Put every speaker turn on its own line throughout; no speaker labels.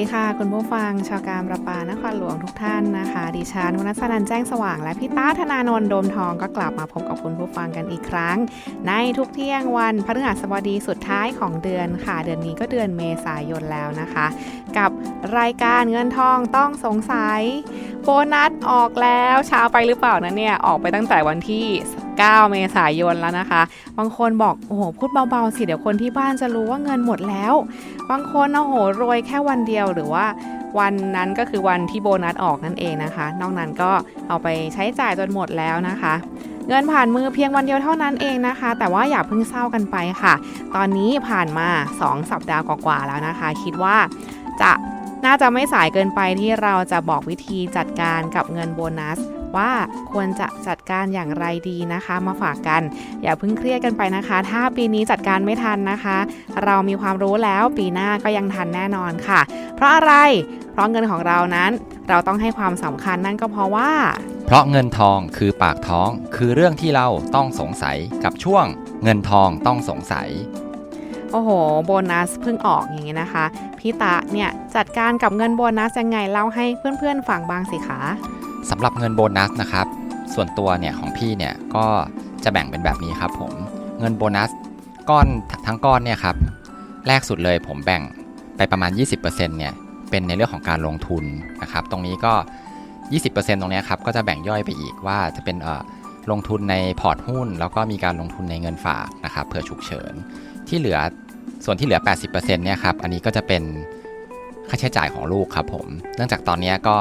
ดีค่ะ คุณผู้ฟังชาวการประปานครหลวงทุกท่านนะคะ ดิฉันวรรณสนันแจ้งสว่างและพี่ต้าธนานนท์โดมทองก็กลับมาพบกับคุณผู้ฟังกันอีกครั้ง ในทุกเที่ยงวันพฤหัสบดีสุดท้ายของเดือนค่ะ เดือนนี้ก็เดือนเมษายนแล้วนะคะ กับรายการเงินทองต้องสงสัย โบนัสออกแล้วเช้าไปหรือเปล่านะเนี่ยออกไปตั้งแต่วันที่ 9 เมษายนแล้วนะคะ บางคนบอกโอ้โหพูดเบาๆสิเดี๋ยวคนที่บ้านจะรู้ว่าเงินหมดแล้ว บางคนโอ้โหรวยแค่วันเดียวหรือว่าวันนั้นก็คือวันที่โบนัสออกนั่นเองนะคะ นอกนั้นก็เอาไปใช้จ่ายจนหมดแล้วนะคะ เงินผ่านมือเพียงวันเดียวเท่านั้นเองนะคะ แต่ว่าอย่าเพิ่งเศร้ากันไปค่ะ ตอนนี้ผ่านมา 2 สัปดาห์กว่าๆแล้วนะคะ คิดว่าจะน่าจะไม่สายเกินไปที่เราจะบอกวิธีจัดการกับเงินโบนัส ว่าควรจะจัดการอย่างไรดีนะคะ มาฝากกัน อย่าเพิ่งเครียดกันไปนะคะ ถ้าปีนี้จัดการไม่ทันนะคะ เรามีความรู้แล้วปีหน้าก็ยังทันแน่นอนค่ะ เพราะอะไร เพราะเงินของเรานั้น เราต้องให้ความสำคัญนั่นก็เพราะว่า
เพราะเงินทองคือปากท้อง คือเรื่องที่เราต้องสงสัยกับช่วง เงินทองต้องสงสัย
โอ้โห โบนัสเพิ่งออกอย่างนี้นะคะ พี่ตะเนี่ยจัดการกับเงินโบนัสยังไงเล่าให้เพื่อนๆฟังบ้างสิคะ
สำหรับเงินโบนัสนะครับ ส่วนตัวเนี่ยของพี่เนี่ยก็จะแบ่งเป็นแบบนี้ครับผมเงินโบนัสก้อนทั้งก้อนเนี่ยครับแรกสุดเลยผมแบ่งไปประมาณ 20%เนี่ยเป็นในเรื่องของการลงทุนนะครับ ตรงนี้ก็ 20%ตรงเนี้ครับก็จะแบ่งย่อยไปอีกว่าจะเป็นเอ่อลงทุนในพอร์ตหุ้น แล้วก็มีการลงทุนในเงินฝากนะครับเผื่อฉุกเฉิน ที่เหลือส่วนที่เหลือ 80%เนี่ยครับอันนี้ก็จะเป็นค่าใช้จ่ายของลูกครับผม เนื่องจากตอนเนี้ยก็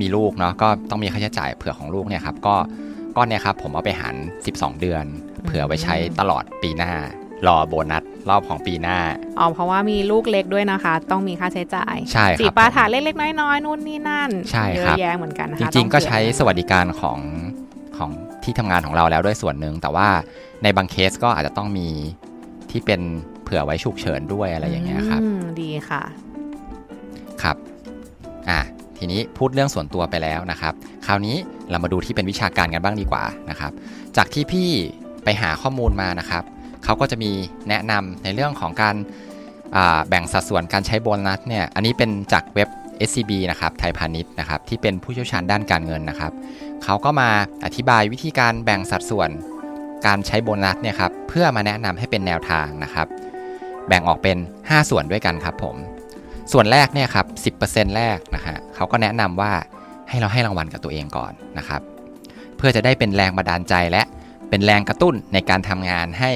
มีลูกเนาะก็ต้องมีค่าใช้จ่ายเผื่อของลูกเนี่ยครับก็ก้อนเนี่ยครับผมเอาไปหาร 12 เดือน เผื่อไว้ใช้ตลอดปีหน้ารอโบนัสรอบของปีหน้า
อ๋อเพราะว่ามีลูกเล็กด้วยนะคะ ต้องมีค่าใช้จ่าย
ใช่ครับ
จีปาถา
ผม
เล็กๆน้อยๆนู่นนี่นั่น
ใช่
เย
ครั
อะ
บ
แยะเหมือนกันนะ
จ
คะ
ริงๆก็
ต้อง
ใช้
เผื่อ
สวัสดิการของของที่ทำงานของเราแล้วด้วยส่วนหนึ่งแต่ว่าในบางเคสก็อาจจะต้องมีที่เป็นเผื่อไว้ฉุกเฉินด้วยอะไรอย่างเงี้ยครับ
อืมดีค่ะ
ครับอะ ทีนี้พูดเรื่องส่วนตัวไปแล้วนะครับ คราวนี้เรามาดูที่เป็นวิชาการกันบ้างดีกว่านะครับ จากที่พี่ไปหาข้อมูลมานะครับเขาก็จะมีแนะนำในเรื่องของการแบ่งสัดส่วนการใช้โบนัสเนี่ยอันนี้เป็นจากเว็บ SCB นะครับไทยพาณิชย์นะครับที่เป็นผู้เชี่ยวชาญด้านการเงินนะครับเขาก็มาอธิบายวิธีการแบ่งสัดส่วนการใช้โบนัสเนี่ยครับเพื่อมาแนะนำให้เป็นแนวทางนะครับ แบ่งออกเป็น 5 ส่วนด้วยกันครับผม ส่วนแรกเนี่ยครับ 10%แรกนะฮะเขาก็แนะนำว่าให้เราให้รางวัลกับตัวเองก่อนนะครับ เพื่อจะได้เป็นแรงบันดาลใจและเป็นแรงกระตุ้นในการทำงานให้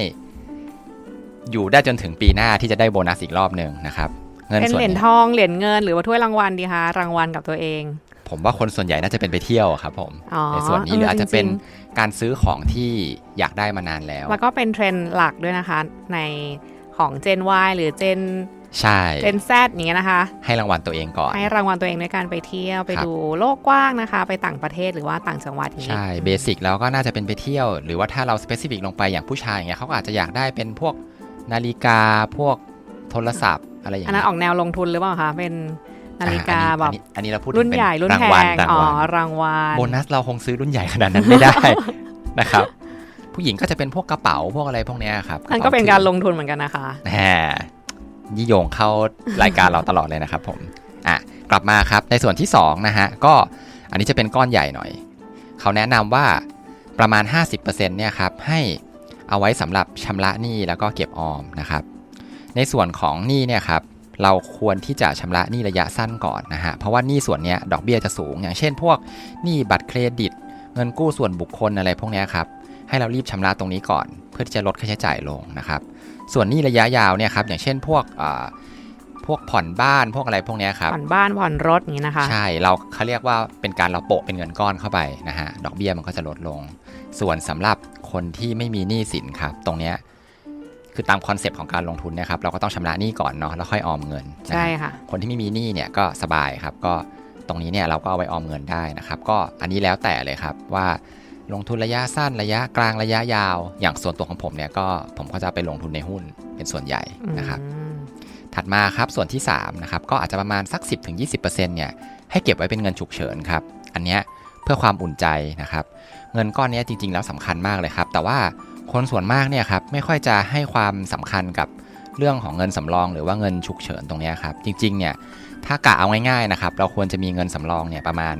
อยู่ได้จนถึงปีหน้าที่จะได้โบนัสอีกรอบหนึ่งนะครับเงิน
เป็น
ส่วน
เหรียญ
นี้
ทองเหรียญเงินหรือว่าถ้วยรางวัลดีคะรางวัลกับตัวเอง
ผมว่าคนส่วนใหญ่น่าจะเป็นไปเที่ยวครับผม
อ๋อ
ในส่วนนี้หรืออาจจะเป็น
จริง
การซื้อของที่อยากได้มานานแล้ว
แล้วก็เป็นเทรนด์หลักด้วยนะคะในของเจน Y หรือเจน
ใช่
เจน Z อย่างเงี้ยนะคะ
ให้รางวัลตัวเองก่อน
ให้รางวัลตัวเองด้วยการไปเที่ยวไป
ครับ
ดูโลกกว้างนะคะ ไปต่างประเทศหรือว่าต่างจังหวัดอย่างนี้
ใช่เบสิกแล้วก็น่าจะเป็นไปเที่ยว หรือว่าถ้าเราสเปซิฟิกลงไปอย่างผู้ชายอย่างเงี้ยเขาก็อาจจะอยากได้เป็นพวกนาฬิกาพวกโทรศัพท์อะไรอย่าง
อัน
เงี้
นั้น
ย
ออกแนวลงทุนหรือเปล่าคะเป็นนาฬิกา
อะ
แบ
อั
บ
นนี้อันนี้เราพูด
รุ่น
ถึงเป็
ใหญ่รุ่น
ราง
แพ
วัล
ง
ราง
อ๋อ
วัล
รางวัล
โบนัสเราคงซื้อรุ่นใหญ่ขนาดนั้นไม่ได้นะครับผู้หญิงก็จะเป็นพวกกระเป๋าพวกอะไรพวกเนี้ยครับ
นั่นก็เป็นการลงทุนเหมือนกันนะคะ
แหม ยี่โยงเข้ารายการเราตลอดเลยนะครับผมอะกลับมาครับในส่วนที่2นะฮะก็อันนี้จะเป็นก้อนใหญ่หน่อย เขาแนะนำว่าประมาณ 50%เนี่ยครับให้เอาไว้สำหรับชำระหนี้แล้วก็เก็บออมนะครับ ในส่วนของหนี้เนี่ยครับเราควรที่จะชำระหนี้ระยะสั้นก่อนนะฮะเพราะว่าหนี้ส่วนเนี้ยดอกเบี้ยจะสูง อย่างเช่น พวกหนี้บัตรเครดิต เงินกู้ส่วนบุคคลอะไรพวกนี้ครับให้เรารีบชำระตรงนี้ก่อน เพื่อที่จะลดค่าใช้จ่ายลงนะครับ ส่วนหนี้ระยะยาวเนี่ยครับอย่างเช่นพวกอ่าพวกผ่อนบ้านพวกอะไรพวกเนี้ยครับ
ผ่อนบ้านผ่อนรถอย่างนี้นะคะ
ใช่เราเขาเรียกว่าเป็นการเราโปะเป็นเงินก้อนเข้าไปนะฮะดอกเบี้ยมันก็จะลดลง ส่วนสำหรับคนที่ไม่มีหนี้สินครับ ตรงเนี้ยคือตามคอนเซปต์ของการลงทุนเนี่ยครับเราก็ต้องชำระหนี้ก่อนเนาะแล้วค่อยออมเงินนะฮะ
ใช่ค่ะ
คนที่ไม่มีหนี้เนี่ยก็สบายครับก็ตรงนี้เนี่ยเราก็เอาไว้ออมเงินได้นะครับ ก็อันนี้แล้วแต่เลยครับว่า ลงทุนระยะสั้นระยะกลางระยะยาว อย่างส่วนตัวของผมเนี่ยก็ผมก็จะไปลงทุนในหุ้นเป็นส่วนใหญ่นะครับ
อืม
ถัดมาครับส่วนที่3นะครับก็อาจจะประมาณสัก 10-20%เนี่ยให้เก็บไว้เป็นเงินฉุกเฉินครับอันเนี้ยเพื่อความอุ่นใจนะครับเงินก้อนเนี้ยจริง ๆ แล้วสำคัญมากเลยครับ แต่ว่าคนส่วนมากเนี่ยครับไม่ค่อยจะให้ความสำคัญกับเรื่องของเงินสำรอง หรือว่าเงินฉุกเฉินตรงเนี้ยครับจริงๆเนี่ยถ้ากะเอาง่ายๆนะครับเราควรจะมีเงินสำรองเนี่ยประมาณ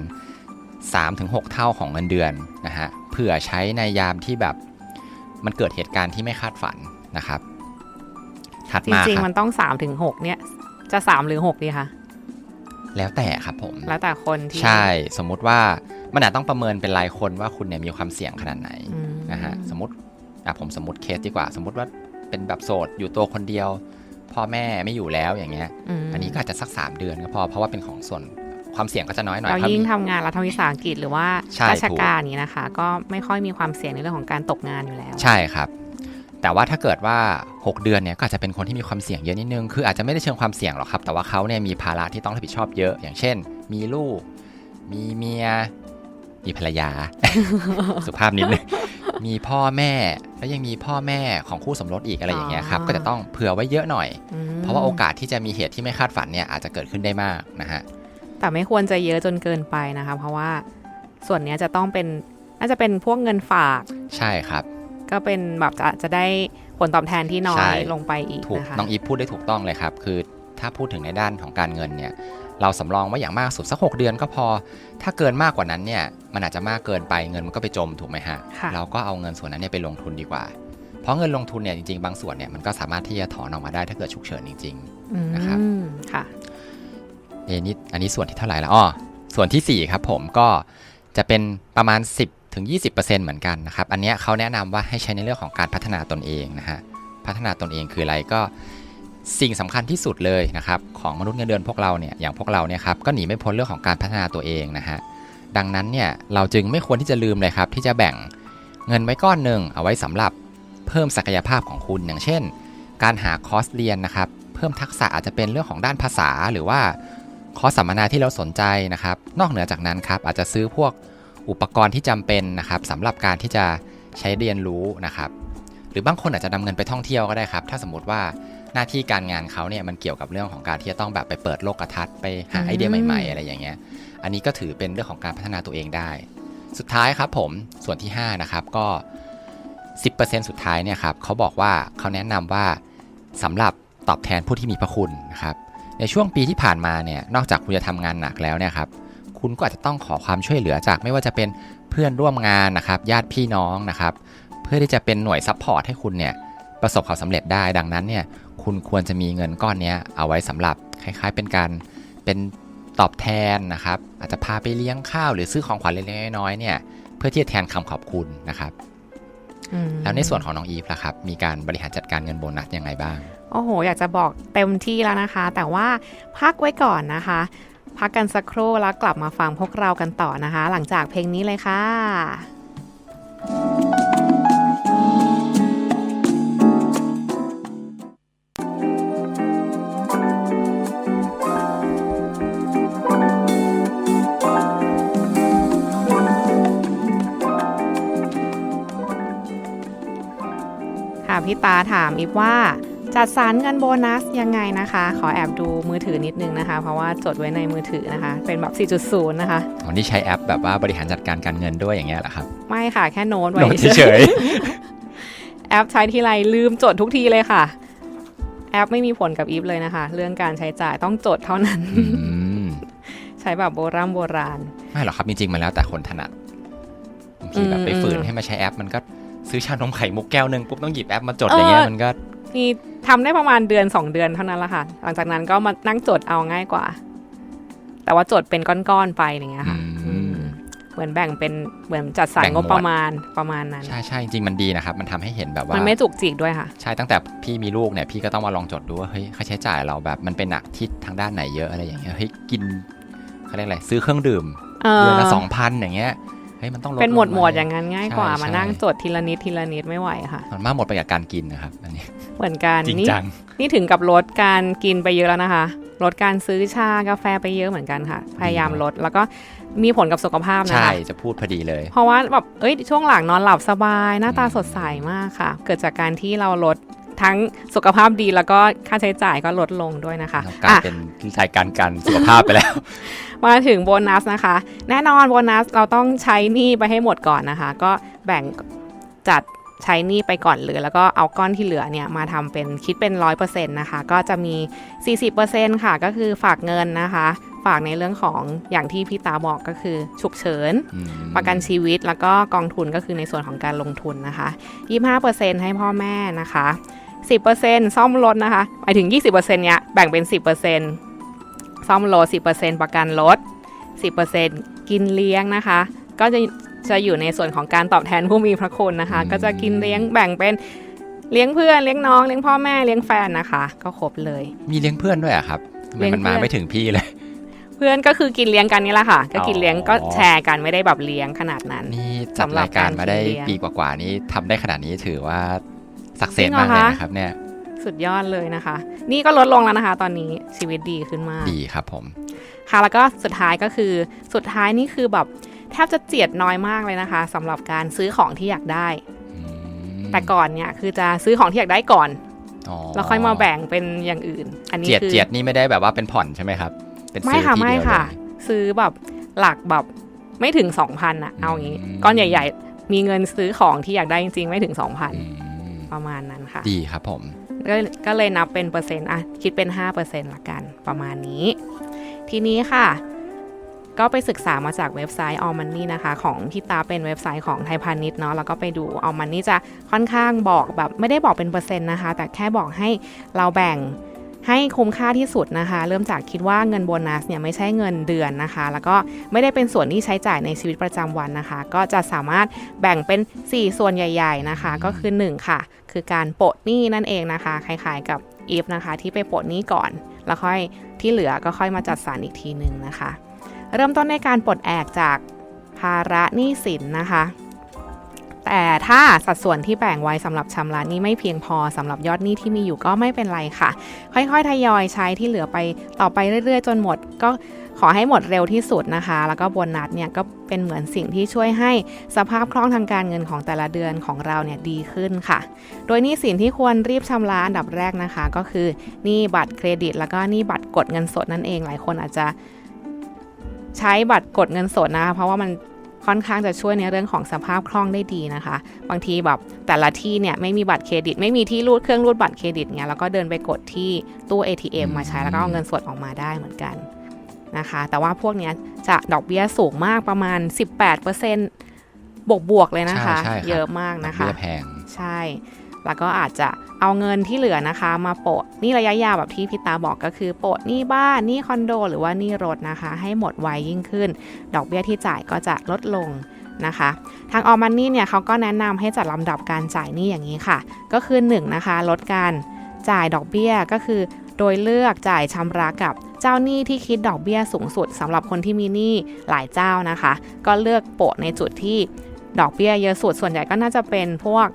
3-6 เท่าของเงินเดือนนะฮะเผื่อใช้ในยามที่แบบมันเกิดเหตุการณ์ที่ไม่คาดฝันนะครับถัด
จ
มา
ริง
ค
ๆ
รั
มั
บ
นต้อง3ถึง6เนี่ยจะ3หรือ6ดีคะ
แล้วแต่ครับผม
แล้วแต่คนที่
ใช่สมมุติว่ามันอาจต้องประเมินเป็นรายคนว่าคุณเนี่ยมีความเสี่ยงขนาดไหน
อืม
นะฮะสมมติอะผมสมมติเคสดีกว่า สมมติว่าเป็นแบบโสดอยู่ตัวคนเดียว พ่อแม่ไม่อยู่แล้วอย่างเงี้ย
ม
อันนี้ก็อาจจะสัก 3 เดือนก็พอเพราะว่าเป็นของส่วน ความเสี่ยงก็จะน้อยหน่อย
เรา
ถ้า
ยิ่ง
มี
ทำงานรัฐวิสาหกิจหรือว่า
ใช่
ราช
ถูก
การนี้นะคะ ก็ไม่ค่อยมีความเสี่ยงในเรื่องของการตกงานอยู่แล้ว
ใช่ครับ แต่ว่าถ้าเกิดว่า 6 เดือนเนี่ยก็อาจจะเป็นคนที่มีความเสี่ยงเยอะนิดนึงคืออาจจะไม่ได้เชิงความเสี่ยงหรอกครับ แต่ว่าเขาเนี่ยมีภาระที่ต้องรับผิดชอบเยอะ อย่างเช่น มีลูก มีเมีย มีภรรยา สุภาพนิดนึงมีพ่อแม่แล้วยังมีพ่อแม่ของคู่สมรสอีกอะไรอย่างเงี้ยครับ
อ๋อ
ก็จะต้องเผื่อไว้เยอะหน่อย
อืม
เพราะว่าโอกาสที่จะมีเหตุที่ไม่คาดฝันเนี่ยอาจจะเกิดขึ้นได้มากนะฮะ
แต่ไม่ควรจะเยอะจนเกินไปนะคะ เพราะว่าส่วนเนี้ยจะต้องเป็นน่าจะเป็นพวกเงินฝาก
ใช่ครับ
ก็เป็นแบบจะจะได้ผลตอบแทนที่น้อ
ใช่
ยลงไปอีก
ถูก
นะคะ
น้องอีฟพูดได้ถูกต้องเลยครับ คือถ้าพูดถึงในด้านของการเงินเนี่ยเราสำรองไว้อย่างมากสุดสัก 6 เดือนก็พอ ถ้าเกินมากกว่านั้นเนี่ยมันอาจจะมากเกินไปเงินมันก็ไปจมถูกไหมฮะ
ค่ะ
เราก็เอาเงินส่วนนั้นเนี่ยไปลงทุนดีกว่า เพราะเงินลงทุนเนี่ยจริงๆ บางส่วนเนี่ยมันก็สามารถที่จะถอนออกมาได้ถ้าเกิดฉุกเฉินจริง
อืม
นะครับ
ค่ะ
ๆ เอะนี่อันนี้ส่วนที่เท่าไหร่ละอ๋อส่วนทีสี่ 4 ครับผมก็จะเป็นประมาณ 10ถึง20%เหมือนกันนะครับ อันนี้เขาแนะนำว่าให้ใช้ในเรื่องของการพัฒนาตนเองนะฮะพัฒนาตนเองคืออะไรก็สิ่งสำคัญที่สุดเลยนะครับของมนุษย์เงินเดือนพวกเราเนี่ยอย่างพวกเราเนี่ยครับก็หนีไม่พ้นเรื่องของการพัฒนาตัวเองนะฮะดังนั้นเนี่ยเราจึงไม่ควรที่จะลืมเลยครับที่จะแบ่งเงินไว้ก้อนหนึ่งเอาไว้สำหรับเพิ่มศักยภาพของคุณอย่างเช่น การหาคอร์สเรียนนะครับเพิ่มทักษะอาจจะเป็นเรื่องของด้านภาษาหรือว่า คอร์สสัมมนาที่เราสนใจนะครับ นอกเหนือจากนั้นครับอาจจะซื้อพวกอุปกรณ์ที่จำเป็นนะครับสำหรับการที่จะใช้เรียนรู้นะครับ หรือบางคนอาจจะนำเงินไปท่องเที่ยวก็ได้ครับ ถ้าสมมติว่าหน้าที่การงานเขาเนี่ยมันเกี่ยวกับเรื่องของการที่จะต้องแบบไปเปิดโลกทัศน์ไปหา
อืม
ไอเดียใหม่ๆ อะไรอย่างเงี้ย อันนี้ก็ถือเป็นเรื่องของการพัฒนาตัวเองได้ สุดท้ายครับผมส่วนที่5นะครับก็ 10%สุดท้ายเนี่ยครับเขาบอกว่าเขาแนะนำว่าสำหรับตอบแทนผู้ที่มีพระคุณนะครับ ในช่วงปีที่ผ่านมาเนี่ยนอกจากคุณจะทำงานหนักแล้วเนี่ยครับคุณก็อาจจะต้องขอความช่วยเหลือจากไม่ว่าจะเป็นเพื่อนร่วมงานนะครับญาติพี่น้องนะครับเพื่อที่จะเป็นหน่วยซัพพอร์ตให้คุณเนี่ยประสบความสำเร็จได้ดังนั้นเนี่ยคุณควรจะมีเงินก้อนนี้เอาไว้สำหรับคล้ายๆ เป็นการเป็นตอบแทนนะครับอาจจะพาไปเลี้ยงข้าวหรือซื้อของขวัญเล็กๆน้อยๆเนี่ยเพื่อที่จะแทนคำขอบคุณนะครับ แล้วในส่วนของน้องอีฟล่ะครับ มีการบริหารจัดการเงินโบนัสยังไงบ้าง
โอ้โห อยากจะบอกเต็มที่แล้วนะคะ แต่ว่าพักไว้ก่อนนะคะ พักกันสักครู่แล้วกลับมาฟังพวกเรากันต่อนะคะ หลังจากเพลงนี้เลยค่ะ พี่ตาถามอีฟว่าจัดสรรเงินโบนัสยังไงนะคะ ขอแอบดูมือถือนิดนึงนะคะ เพราะว่าจดไว้ในมือถือนะคะ เป็นแบบ 4.0 นะคะ
วันนี้ใช้แอปแบบว่าบริหารจัดการการเงินด้วยอย่างเงี้ยเหรอครับ
ไม่ค่ะ แค่โน้ตไว้
โน้ตเฉย
แอปใช้ทีไรลืมจดทุกทีเลยค่ะ แอปไม่มีผลกับอีฟเลยนะคะ เรื่องการใช้จ่ายต้องจดเท่านั้น
อืม
ใช้แบบโบราณโบราณ
ไม่หรอกครับจริงๆมันแล้วแต่คนถนัดบางทีแบบไป
อืม
ฝืนให้มาใช้แอปมันก็ ซื้อชานมไข่มุกแก้วหนึ่งปุ๊บต้องหยิบแอปมาจดอย่างเงี้ย
เออ
มันก็
นี่ทำได้ประมาณเดือน 2 เดือนเท่านั้นละค่ะ หลังจากนั้นก็มานั่งจดเอาง่ายกว่า แต่ว่าจดเป็นก้อนๆไปอย่างเงี้ยค่ะ
อืม
อืมเหมือนแบ่งเป็นเหมือนจัดสรร
แบ่งห
ง
มวด
บประมาณประมาณนั้น
ใช่ใช่จริงๆมันดีนะครับ มันทำให้เห็นแบบว่า
มันไม่จุกจิกด้วยค่ะ
ใช่ตั้งแต่พี่มีลูกเนี่ยพี่ก็ต้องมาลองจดดูว่าเฮ้ยค่าใช้จ่ายเราแบบมันเป็นหนักที่ทางด้านไหนเยอะอะไรอย่างเงี้ยเฮ้ยกินเขาเรียกอะไรซื้อเครื่องดื่ม
เอ
เดือน
อ
ละสองพันอย่างเงี้ย เฮ้ยมันต้องลด
เป็นหมวด
ล
หมวด
ไอ
ย่างนั้นง่ายกว่า
ใช่
มา
ใช่
นั่งจดทีละนิดทีละนิดไม่ไหวค่ะ
ส่วนมากหมดไปกับการกินนะครับอันนี้
เหมือนกัน
จริง
นี่
จัง
นี่ถึงกับลดการกินไปเยอะแล้วนะคะลดการซื้อชากาแฟไปเยอะเหมือนกันค่ะ พยายามลดแล้วก็มีผลกับสุขภาพนะ
ใช่
คะ
จะพูดพอดีเลย
เพราะว่าแบบเอ้ยช่วงหลังนอนหลับสบาย หน้าตา
อืม
สดใสมากค่ะ เกิดจากการที่เราลด ทั้งสุขภาพดีแล้วก็ค่าใช้จ่ายก็ลดลงด้วยนะคะ
เรากลาย
อะ
เป็นรายการกันสุขภาพไปแล้ว
มาถึงโบนัสนะคะ แน่นอนโบนัสเราต้องใช้หนี้ไปให้หมดก่อนนะคะ ก็แบ่งจัดใช้หนี้ไปก่อนเลยแล้วก็เอาก้อนที่เหลือเนี่ยมาทำเป็นคิดเป็นร้อยเปอร์เซ็นต์นะคะ ก็จะมี 40%ค่ะ ก็คือฝากเงินนะคะ ฝากในเรื่องของอย่างที่พี่ตาบอกก็คือ ฉุกเฉิน
อืม
ประกันชีวิตแล้วก็กองทุนก็คือในส่วนของการลงทุนนะคะ 25%ให้พ่อแม่นะคะ 10%ซ่อมรถนะคะหมายถึง 20%เนี้ยแบ่งเป็น 10%ซ่อมรถ10%ประกันรถ10%กินเลี้ยงนะคะ ก็จะจะอยู่ในส่วนของการตอบแทนผู้มีพระคุณนะคะ ก็จะกินเลี้ยงแบ่งเป็นเลี้ยงเพื่อนเลี้ยงน้องเลี้ยงพ่อแม่เลี้ยงแฟนนะคะ ก็ครบเลย
มีเลี้ยงเพื่อนด้วยเหรอะครับทำไม
เลี้ยง
มันมา
เพื่อน
ไม่ถึงพี่เลย
เพื่อนก็คือกินเลี้ยงกันนี่แหละค่ะ ก็กินเลี้ยง
อ๋อ
ก็แชร์กันไม่ได้แบบเลี้ยงขนาดนั้น
นี่จัด
สำหรับ
รายการมาได้
การกินเลี้ยง
ปีกว่าๆนี้ทำได้ขนาดนี้ถือว่า สักเซ
จริ
ส
งเหรอ
มากเลย
คะ
นะครับเนี่ย
สุดยอดเลยนะคะ นี่ก็ลดลงแล้วนะคะ ตอนนี้ชีวิตดีขึ้นมาก
ดีครับผม
ค่ะแล้วก็สุดท้ายก็คือสุดท้ายนี่คือแบบแทบจะเจียดน้อยมากเลยนะคะสำหรับการซื้อของที่อยากได้
อืม
แต่ก่อนเนี่ยคือจะซื้อของที่อยากได้ก่อน
อ๋อ
แล้วค่อยมาแบ่งเป็นอย่างอื่น อันนี้
เจียด
คือ
เจียดนี่ไม่ได้แบบว่าเป็นผ่อนใช่ไหมครับ เป็น
ไม่
ซื้อ
ค่ะ
ที
ไม่
เดียว
ค่ะ
เลย
ซื้อแบบหลักแบบไม่ถึง2,000อะเอางี้
อืม
ก้อนใหญ่ ๆ มีเงินซื้อของที่อยากได้จริงๆ ไม่ถึง
อืม
2,000 ประมาณนั้นค่ะ
ดีครับผม
ก็ก็เลยนับเป็นเปอร์เซ็นต์อะคิดเป็น 5%ละกันประมาณนี้ ทีนี้ค่ะ ก็ไปศึกษามาจากเว็บไซต์ All Money นะคะ ของพี่ตาเป็นเว็บไซต์ของไทยพาณิชย์เนาะแล้วก็ไปดู All Money จะค่อนข้างบอกแบบไม่ได้บอกเป็นเปอร์เซ็นต์นะคะ แต่แค่บอกให้เราแบ่งให้คุ้มค่าที่สุดนะคะ เริ่มจากคิดว่าเงินโบนัสเนี่ยไม่ใช่เงินเดือนนะคะ แล้วก็ไม่ได้เป็นส่วนที่ใช้จ่ายในชีวิตประจำวันนะคะ ก็จะสามารถแบ่งเป็น 4 ส่วนใหญ่ ๆนะคะ ก็คือ 1 ค่ะ คือการโปะหนี้นั่นเองนะคะคล้ายๆกับอีฟนะคะ ที่ไปโปะหนี้ก่อน แล้วค่อยที่เหลือก็ค่อยมาจัดสรรอีกทีหนึ่งนะคะ เริ่มต้นในการปลดแอกจากภาระหนี้สินนะคะ แต่ถ้าสัดส่วนที่แบ่งไว้สำหรับชำระนี้ไม่เพียงพอสำหรับยอดหนี้ที่มีอยู่ก็ไม่เป็นไรค่ะ ค่อยๆทยอยใช้ที่เหลือไปต่อไปเรื่อยๆ จนหมด ก็ขอให้หมดเร็วที่สุดนะคะ แล้วก็โบนัสเนี่ยก็เป็นเหมือนสิ่งที่ช่วยให้สภาพคล่องทางการเงินของแต่ละเดือนของเราเนี่ยดีขึ้นค่ะ โดยหนี้สินที่ควรรีบชำระอันดับแรกนะคะ ก็คือหนี้บัตรเครดิต แล้วก็หนี้บัตรกดเงินสดนั่นเองหลายคนอาจจะใช้บัตรกดเงินสดนะคะเพราะว่ามัน ค่อนข้างจะช่วยในเรื่องของสภาพคล่องได้ดีนะคะ บางทีแบบแต่ละที่เนี่ยไม่มีบัตรเครดิต ไม่มีที่รูดเครื่องรูดบัตรเครดิตเนี่ยแล้วก็เดินไปกดที่ตู้ ATM มาใช้แล้วก็เอาเงินสดออกมาได้เหมือนกันนะคะ แต่ว่าพวกเนี้ยจะดอกเบี้ยสูงมากประมาณ 18%บวกบวกๆเลยนะคะ
ใช่ใช่ครับ
เยอะมากนะคะ
เบี้ยแพง
ใช่ แล้วก็อาจจะ เอาเงินที่เหลือนะคะ มาโปะนี่ระยะยาวแบบที่พี่ตาบอกก็คือโปะนี้บ้านนี้คอนโด หรือว่านี้รถนะคะ ให้หมดไวยิ่งขึ้น ดอกเบี้ยที่จ่ายก็จะลดลงนะคะ ทางออมันนี่เนี่ยเขาก็แนะนำให้จัดลำดับการจ่ายหนี้อย่างนี้ค่ะ ก็คือ1นงนะคะลดการจ่ายดอกเบี้ยก็คือ โดยเลือกจ่ายชำระกับเจ้าหนี้ที่คิดดอกเบี้ยสูงสุดสำหรับคนที่มีหนี้หลายเจ้านะคะ ก็เลือกโปะในจุดที่ดอกเบี้ยเยอะสุดส่วนใหญ่ก็น่าจะเป็นพวก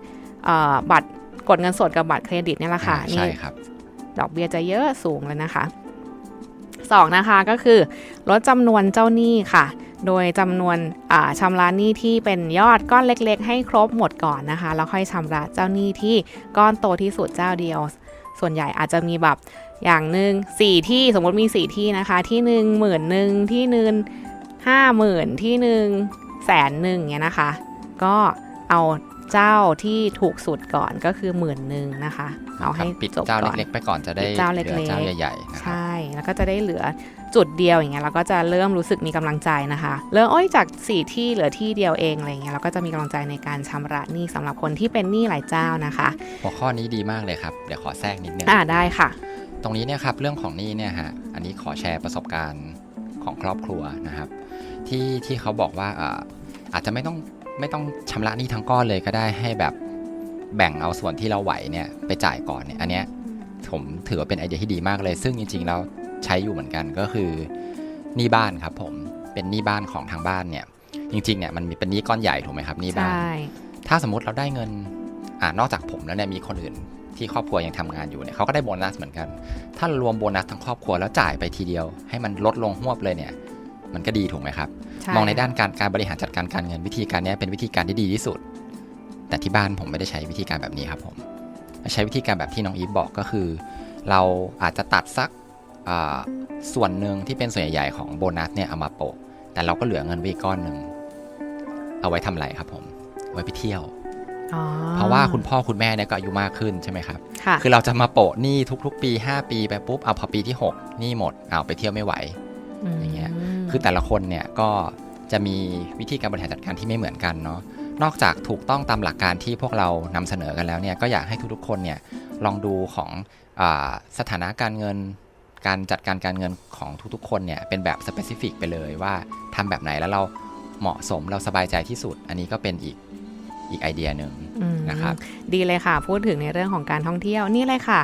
บัตร กดเงินสดกับบัตรเครดิตเนี่ยแหละค่ะ
อ่า
นี่
ใช่ครับ
ดอกเบี้ยจะเยอะสูงเลยนะคะสองนะคะก็คือลดจำนวนเจ้าหนี้ค่ะ โดยจำนวนอ่าชำระหนี้ที่เป็นยอดก้อนเล็กๆ ให้ครบหมดก่อนนะคะ แล้วค่อยชำระเจ้าหนี้ที่ก้อนโตที่สุดเจ้าเดียว ส่วนใหญ่อาจจะมีแบบอย่างหนึ่งสี่ที่สมมติมีสี่ที่นะคะ ที่หนึ่งหมื่นหนึ่งที่หนึ่งห้าหมื่นที่หนึ่งแสนหนึ่งเนี้ยนะคะ ก็เอา เจ้าที่ถูกสุดก่อนก็คือหมื่นหนึ่งนะคะ เอาให้
ครับปิด
จบ
เจ้า
ก่อน
เล็กๆไปก่อนจะได้
ปิดเจ้าเล็กๆ
หลือเจ้าใหญ่ๆนะครับ
ใช่ แล้วก็จะได้เหลือจุดเดียวอย่างเงี้ยเราก็จะเริ่มรู้สึกมีกำลังใจนะคะเริ่มโอ้ยจาก4ที่เหลือที่เดียวเองอะไรเงี้ยเราก็จะมีกำลังใจในการชำระหนี้สำหรับคนที่เป็นหนี้หลายเจ้านะคะ
หัวข้อนี้ดีมากเลยครับเดี๋ยวขอแทรกนิดนึง
อ่าได้ค่ะ
ตรงนี้เนี่ยครับเรื่องของหนี้เนี่ยฮะอันนี้ขอแชร์ประสบการณ์ของครอบครัวนะครับ ที่ที่เขาบอกว่าอ่าอาจจะไม่ต้อง ไม่ต้องชำระหนี้ทั้งก้อนเลยก็ได้ให้แบบแบ่งเอาส่วนที่เราไหวเนี่ยไปจ่ายก่อนเนี่ยอันเนี้ยผมถือว่าเป็นไอเดียที่ดีมากเลย ซึ่งจริงๆแล้วใช้อยู่เหมือนกันก็คือหนี้บ้านครับ ผมเป็นหนี้บ้านของทางบ้านเนี่ย จริงๆเนี่ยมันมีเป็นหนี้ก้อนใหญ่ถูกไหมครับหนี้บ้าน
ใช่
ถ้าสมมติเราได้เงินอ่านอกจากผมแล้วเนี่ยมีคนอื่นที่ครอบครัวยังทำงานอยู่เนี่ยเขาก็ได้โบนัสเหมือนกัน ถ้ารวมโบนัสทั้งครอบครัวแล้วจ่ายไปทีเดียว ให้มันลดลงหวบเลยเนี่ย มันก็ดีถูกไหมครับ
ช่
มองในด้านการการบริหารจัดการการเงินวิธีการเนี้ยเป็นวิธีการที่ดีที่สุด แต่ที่บ้านผมไม่ได้ใช้วิธีการแบบนี้ครับผมใช้วิธีการแบบที่น้องอีฟบอกก็คือ เราอาจจะตัดสักอ่าส่วนหนึ่งที่เป็นส่วนใหญ่ๆของโบนัสเนี่ยเอามาโปะ แต่เราก็เหลือเงินไว้อีกก้อนหนึ่งเอาไว้ทำอะไรครับผม ไว้ไปเที่ยว
อ๋อ
เพราะว่าคุณพ่อคุณแม่เนี่ยก็อายุมากขึ้นใช่ไหมครับ
ค่ะ
คือเราจะมาโปะหนี้ทุก ๆ ปี 5 ปีไปปุ๊บเอาพอปีที่ 6หนี้หมดเอาไปเที่ยวไม่ไหวอย่างเงี้ย
ม
คือแต่ละคนเนี่ยก็จะมีวิธีการบริหารจัดการที่ไม่เหมือนกันเนาะนอกจากถูกต้องตามหลักการที่พวกเรานำเสนอกันแล้วเนี่ยก็อยากให้ทุกๆคนเนี่ยลองดูของอสถานะการเงิน การจัดการการเงินของทุกๆ คนเนี่ยเป็นแบบสเปซิฟิกไปเลยว่าทำแบบไหนแล้วเราเหมาะสมเราสบายใจที่สุด อันนี้ก็เป็นอีกอีกไอเดียหนึ่งนะครับ
ดีเลยค่ะ พูดถึงในเรื่องของการท่องเที่ยวนี่เลยค่ะ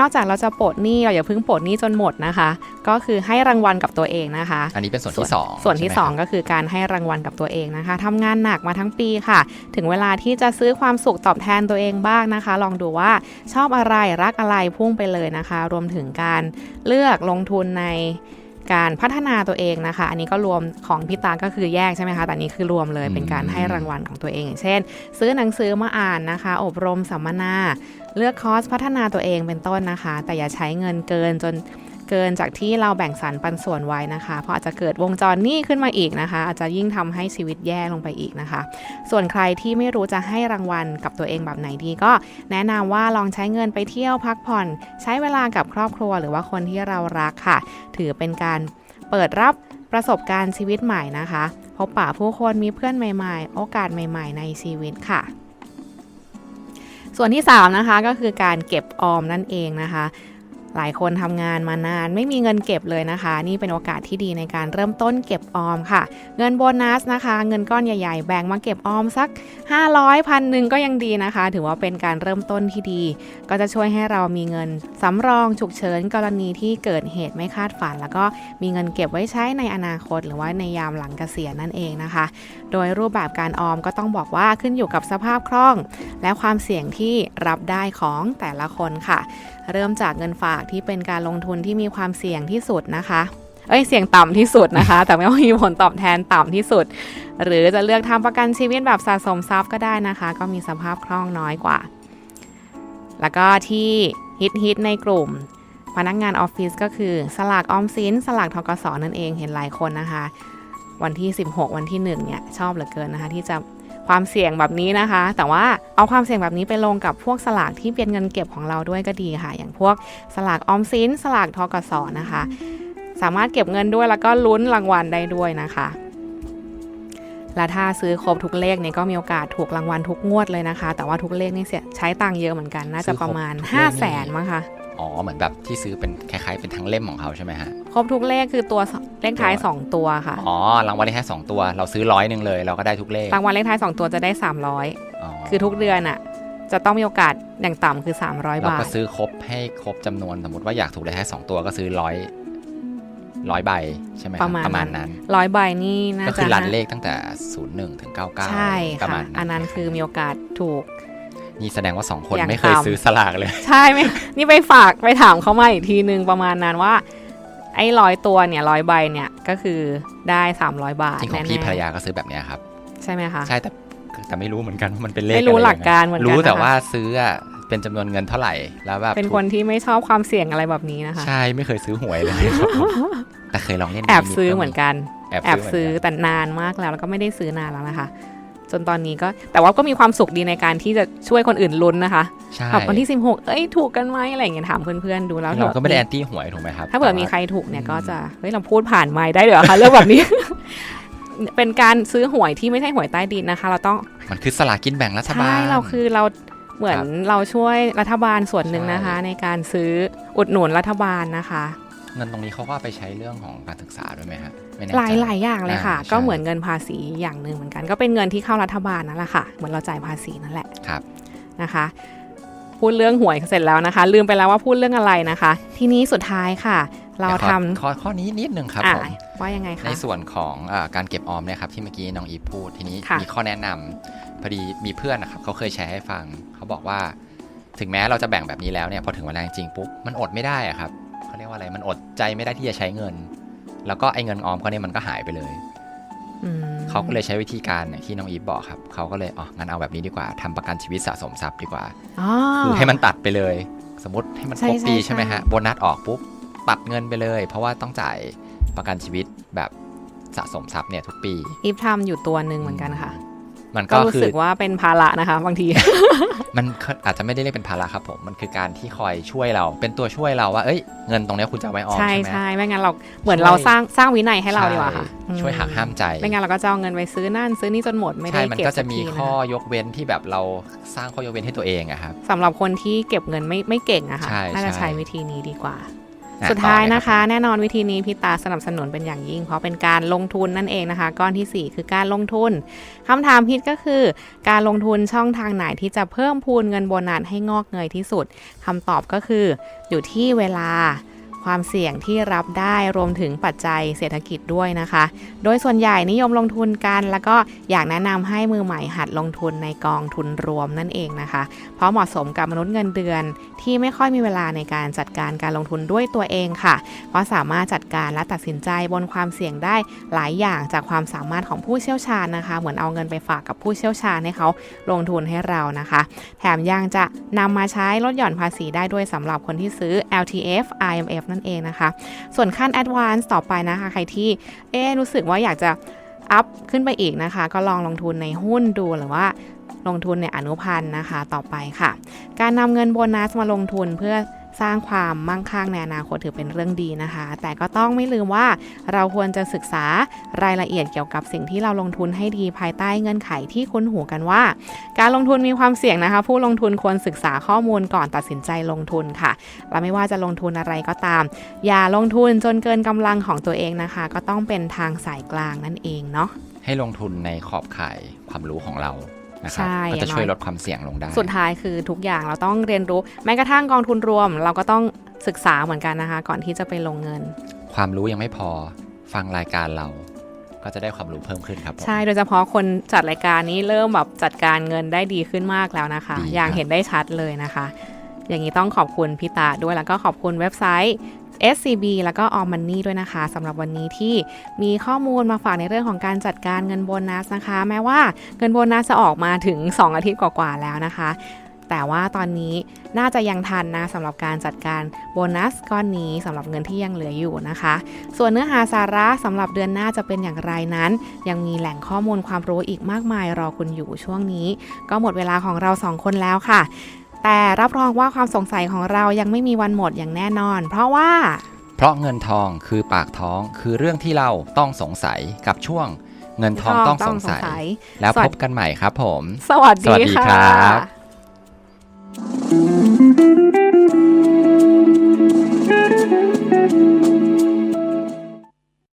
นอกจากเราจะปลดหนี้เราอย่าเพิ่งปลดหนี้จนหมดนะคะ ก็คือให้รางวัลกับตัวเองนะคะ
อันนี้เป็นส่วนที่สอง
ส่วนที่
ใช่ไหมครับ
2ก็คือการให้รางวัลกับตัวเองนะคะทำงานหนักมาทั้งปีค่ะ ถึงเวลาที่จะซื้อความสุขตอบแทนตัวเองบ้างนะคะ ลองดูว่าชอบอะไรรักอะไรพุ่งไปเลยนะคะ รวมถึงการเลือกลงทุนใน การพัฒนาตัวเองนะคะ อันนี้ก็รวมของพี่ตาก็คือแยกใช่ไหมคะ แต่นนี้คือรวมเลยเป็นการให้รางวัลของตัวเอง อย่างเช่น ซื้อหนังสือมาอ่านนะคะ อบรมสัมมนา เลือกคอร์สพัฒนาตัวเองเป็นต้นนะคะ แต่อย่าใช้เงินเกินจน เกินจากที่เราแบ่งสรรปันส่วนไว้นะคะ เพราะอาจจะเกิดวงจรหนี้ขึ้นมาอีกนะคะ อาจจะยิ่งทำให้ชีวิตแย่ลงไปอีกนะคะ ส่วนใครที่ไม่รู้จะให้รางวัลกับตัวเองแบบไหนดี ก็แนะนำว่าลองใช้เงินไปเที่ยวพักผ่อน ใช้เวลากับครอบครัวหรือว่าคนที่เรารักค่ะ ถือเป็นการเปิดรับประสบการณ์ชีวิตใหม่นะคะ พบปะผู้คนมีเพื่อนใหม่ๆ โอกาสใหม่ ๆ ในชีวิตค่ะ ส่วนที่ 3 นะคะก็คือการเก็บออมนั่นเองนะคะ หลายคนทำงานมานานไม่มีเงินเก็บเลยนะคะ นี่เป็นโอกาสที่ดีในการเริ่มต้นเก็บออมค่ะ เงินโบนัสนะคะ เงินก้อนใหญ่ๆ แบ่งมาเก็บออมสัก 500พันหนึ่งก็ยังดีนะคะ ถือว่าเป็นการเริ่มต้นที่ดี ก็จะช่วยให้เรามีเงินสำรองฉุกเฉินกรณีที่เกิดเหตุไม่คาดฝัน แล้วก็มีเงินเก็บไว้ใช้ในอนาคต หรือว่าในยามหลังเกษียณนั่นเองนะคะ โดยรูปแบบการออมก็ต้องบอกว่าขึ้นอยู่กับสภาพคล่อง และความเสี่ยงที่รับได้ของแต่ละคนค่ะ เริ่มจากเงินฝากที่เป็นการลงทุนที่มีความเสี่ยงที่สุดนะคะ เอ้ยเสี่ยงต่ำที่สุดนะคะ แต่ไม่ว่ามีผลตอบแทนต่ำที่สุด หรือจะเลือกทำประกันชีวิตแบบสะสมทรัพย์ก็ได้นะคะ ก็มีสภาพคล่องน้อยกว่า แล้วก็ที่ฮิตฮิตในกลุ่มพนักงานออฟฟิศก็คือสลากออมสินสลากทกสนั่นเองเห็นหลายคนนะคะ วันที่ 16 วันที่1เนี่ยชอบเหลือเกินนะคะ ที่จะ ความเสี่ยงแบบนี้นะคะ แต่ว่าเอาความเสี่ยงแบบนี้ไปลงกับพวกสลากที่เป็นเงินเก็บของเราด้วยก็ดีค่ะ อย่างพวกสลากออมสินสลากทกสนะคะ สามารถเก็บเงินด้วยแล้วก็ลุ้นรางวัลได้ด้วยนะคะและถ้าซื้อครบทุกเลขเนี่ยก็มีโอกาสถูกรางวัลทุกงวดเลยนะคะ แต่ว่าทุกเลขนี่เสียใช้ตังค์เยอะเหมือนกัน น่าจะประมาณ 5 0 0แสนมั้งคะ
อ๋อ เหมือนแบบที่ซื้อเป็นคล้ายๆ เป็นทั้งเล่มของเขาใช่ไหมฮะ
ครบทุกเลขคือตัวสเลขท้าย 2 ตัวค่ะ
อ๋อ รางวัลเลขท้ายสองตัว เราซื้อร้อยหนึ่งเลย เราก็ได้ทุกเลข
รางวัลเลขท้าย 2 ตัวจะได้ 300 คือทุกเดือนอะ จะต้องมีโอกาสอย่างต่ำคือ 300
เรา
บา
ก็
ท
ซื้อครบให้ครบจำนวน สมมติว่าอยากถูกเลขท้ายสองตัวก็ซื้อร้อยร้อยใบใช่ไหมคบ
ประมาณ
ประมาณนั้น
ร้อยใบนี่น่า
ก็
จะ
คือรันเลขตั้งแต่0 1ถึง99
ใช่
ประ
ค่ะ
มาณ
อันนั้นคือมีโอกาสถูก
นี่แสดงว่า2คน
อย่าง
ไม่เคย
ต่ำ
ซื้อสลากเลย
ใช่ไหม นี่ไปฝากไปถามเขามาอีกทีนึงประมาณนั้นว่า ไอ้ร้อยตัวเนี่ยร้อยใบเนี่ยก็คือได้ 300 บาท
จริงของ
แน่
พี่
ๆ
ภรรยาก็ซื้อแบบเนี้ยครับ
ใช่ไหมคะ
ใช่แต่แต่ไม่รู้เหมือนกันว่ามันเป็นเลข
ไม่รู้
อะ
ห
ยั
ลั
ง
ก
ไง
การเหมือนกัน
รู้แต่
นะคะ
ว่าซื้ออะเป็นจำนวนเงินเท่าไหร่แล้วแบบ
เป็น
ถูก
คนที่ไม่ชอบความเสี่ยงอะไรแบบนี้นะคะ
ใช่ไม่เคยซื้อหวยเลยครับแต่เคยลองเล่น
แอบ
นิดๆ
ซื้อ
ก็
เหมือนกัน
แอบ
แอบ
ซื้
ซื้
อ
อ
เหมือนกัน
แต่นานมากแล้วแล้วก็ไม่ได้ซื้อนานแล้วนะคะ จนตอนนี้ก็แต่ว่าก็มีความสุขดีในการที่จะช่วยคนอื่นลุ้นนะคะ
ใช่
แบบวันที่ 16 เอ้ยถูกกันไหมอะไรอย่างเงี้ยถามเพื่อนๆดูแล้ว
เราก็ไม่ได้แอ
มี
นตี้หวยถูกไหมครับ
ถ้าเผื่อ
แต่ว่
มีใครถูกเนี่ยก็จะเฮ้ยเราพูดผ่านไม้ได้เหรอคะเรื่องแบบนี้ เป็นการซื้อหวยที่ไม่ใช่หวยใต้ดินนะคะ เราต้อง
มันคือสลากกินแบ่งรัฐบาล
ใช่เราคือเราเหมือน
ครับ
เราช่วยรัฐบาลส่วนหนึ่งนะคะ
ใช่
ในการซื้ออุดหนุนรัฐบาลนะคะ
เงินตรงนี้เขาก็เอาไปใช้เรื่องของการศึกษาด้วยไหมฮะไม่แน่
หลาย
ใจ
หลายอย่างเลยค่ะ
อ่าใช่
ก็เหมือนเงินภาษีอย่างหนึ่งเหมือนกัน ก็เป็นเงินที่เข้ารัฐบาลนั่นแหละค่ะ เหมือนเราจ่ายภาษีนั่นแหละ
ครับ
นะคะ พูดเรื่องหวยเสร็จแล้วนะคะ ลืมไปแล้วว่าพูดเรื่องอะไรนะคะ ทีนี้สุดท้ายค่ะ เรา
ดี๋ยวขอ
ทำ
ข้อข้อนี้นิดนึงครับ
อ่า
ผม
ว่ายังไงคะ
ในส่วนของอาการเก็บออมเนี่ยครับที่เมื่อกี้น้องอีฟพูดทีนี้
ค่ะ
มีข้อแนะนำพอดีมีเพื่อนนะครับเขาเคยแชร์ให้ฟัง เขาบอกว่า ถึงแม้เราจะแบ่งแบบนี้แล้วเนี่ยพอถึงเวลาจริงๆปุ๊บมันอดไม่ได้อะครับเขาเรียกว่าอะไรมันอดใจไม่ได้ที่จะใช้เงิน แล้วก็ไอ้เงินออมเขาเนี่ยมันก็หายไปเลย
อืม
เขาก็เลยใช้วิธีการเนี่ยที่น้องอีฟบอกครับเขาก็เลยอ๋องั้นเอาแบบนี้ดีกว่าทำประกันชีวิตสะสมทรัพย์ดีกว่า
อ๋อ
คือให้มันตัดไปเลย สมมติให้มันครบ
ใช่
ปี
ใช่
ใช่ไหมฮะ
ใช่
โบนัสออกปุ๊บตัดเงินไปเลย เพราะว่าต้องจ่ายประกันชีวิตแบบสะสมทรัพย์เนี่ยทุกปี
อีฟทำอยู่ตัวหนึ่งเหมือนกันค่ะ
มัน
ก็
ก็
รู้
คือ
สึกว่าเป็นภาระนะคะ บางที
มันอาจจะไม่ได้เรียกเป็นภาระครับผมมันคือการที่คอยช่วยเรา เป็นตัวช่วยเราว่าเอ้ยเงินตรงเนี้ยคุณจะเอาไว้ออม
ใช่
ใช่ไหม
ใช่ไม่งั้นเราเหมือน
ช่วย
เราสร้างสร้างวินัยให้เราดีกว่าค่ะ
ใช่ช่วยหักห้ามใจ
ไม่งั้นเราก็จะเอาเงินไปซื้อนั่นซื้อนี่จนหมดไม่ได้
ใช่มัน
เก็บ
ก็
สั
จะ
ก
มี
ทีนะ
ข้อ
คะ
ยกเว้นที่แบบเราสร้างข้อยกเว้นให้ตัวเองอะครับ
สำหรับคนที่เก็บเงินไม่ไม่เก่งอะค่ะ
ใช่
น่าจะ
ใช่
ใช้วิธีนี้ดีกว่า
อะ
สุดท้าย
ต่อเล
นะคะ
รับ
แน่นอนวิธีนี้พี่ตาสนับสนุนเป็นอย่างยิ่ง เพราะเป็นการลงทุนนั่นเองนะคะ ก้อนทีสี่4 คือการลงทุนคำถามพิดก็คือ การลงทุนช่องทางไหนที่จะเพิ่มพูนเงินโบนัสให้งอกเงยที่สุดคำตอบก็คืออยู่ที่เวลา ความเสี่ยงที่รับได้รวมถึงปัจจัยเศรษฐกิจด้วยนะคะ โดยส่วนใหญ่นิยมลงทุนกัน แล้วก็อยากแนะนำให้มือใหม่หัดลงทุนในกองทุนรวมนั่นเองนะคะ เพราะเหมาะสมกับมนุษย์เงินเดือน ที่ไม่ค่อยมีเวลาในการจัดการการลงทุนด้วยตัวเองค่ะ เพราะสามารถจัดการและตัดสินใจบนความเสี่ยงได้หลายอย่างจากความสามารถของผู้เชี่ยวชาญนะคะ เหมือนเอาเงินไปฝากกับผู้เชี่ยวชาญให้เขาลงทุนให้เรานะคะ แถมยังจะนำมาใช้ลดหย่อนภาษีได้ด้วยสำหรับคนที่ซื้อ LTF IMF นั่นเองนะคะ ส่วนขั้น Advance ต่อไปนะคะ ใครที่เอ๊รู้สึกว่าอยากจะอัพขึ้นไปอีกนะคะ ก็ลองลงทุนในหุ้นดูหรือว่าลงทุนในอนุพันธ์นะคะต่อไปค่ะ การนำเงินโบนัสมาลงทุนเพื่อ สร้างความมั่งคั่งในอนาคตถือเป็นเรื่องดีนะคะ แต่ก็ต้องไม่ลืมว่าเราควรจะศึกษารายละเอียดเกี่ยวกับสิ่งที่เราลงทุนให้ดีภายใต้เงื่อนไขที่คุ้นหูกันว่า การลงทุนมีความเสี่ยงนะคะ ผู้ลงทุนควรศึกษาข้อมูลก่อนตัดสินใจลงทุนค่ะและไม่ว่าจะลงทุนอะไรก็ตาม อย่าลงทุนจนเกินกำลังของตัวเองนะคะ ก็ต้องเป็นทางสายกลางนั่นเองเนาะ
ให้ลงทุนในขอบข่ายความรู้ของเรา นะครับ
ใช่
ก็จะ
อย่างน้อย
ช่วยลดความเสี่ยงลงได้
สุดท้ายคือทุกอย่างเราต้องเรียนรู้แม้กระทั่งกองทุนรวม เราก็ต้องศึกษาเหมือนกันนะคะ ก่อนที่จะไปลงเงิน
ความรู้ยังไม่พอฟังรายการเรา ก็จะได้ความรู้เพิ่มขึ้นครับผม
ใช่โดยเฉพาะคนจัดรายการนี้เริ่มแบบจัดการเงินได้ดีขึ้นมากแล้วนะคะ
ดีครับ
อย่างเห็นได้ชัดเลยนะคะ อย่างนี้ต้องขอบคุณพี่ตาด้วยแล้วก็ขอบคุณเว็บไซต์ SCB แล้วก็ All Money ด้วยนะคะสำหรับวันนี้ที่มีข้อมูลมาฝากในเรื่องของการจัดการเงินโบนัสนะคะ แม้ว่าเงินโบนัสจะออกมาถึง 2 อาทิตย์กว่าๆแล้วนะคะ แต่ว่าตอนนี้น่าจะยังทันนะสำหรับการจัดการโบนัสก้อนนี้สำหรับเงินที่ยังเหลืออยู่นะคะ ส่วนเนื้อหาสาระสำหรับเดือนหน้าจะเป็นอย่างไรนั้น ยังมีแหล่งข้อมูลความรู้อีกมากมายรอคุณอยู่ช่วงนี้ ก็หมดเวลาของเราสองคนแล้วค่ะ แต่รับรองว่าความสงสัยของเรายังไม่มีวันหมดอย่างแน่นอน เพราะว่า
เพราะเงินทองคือปากท้องคือเรื่องที่เราต้องสงสัยกับช่วง เงินทองต้องสงสัย แล้วพบกันใหม่ครับผม
สวัสดีค
รับ thank you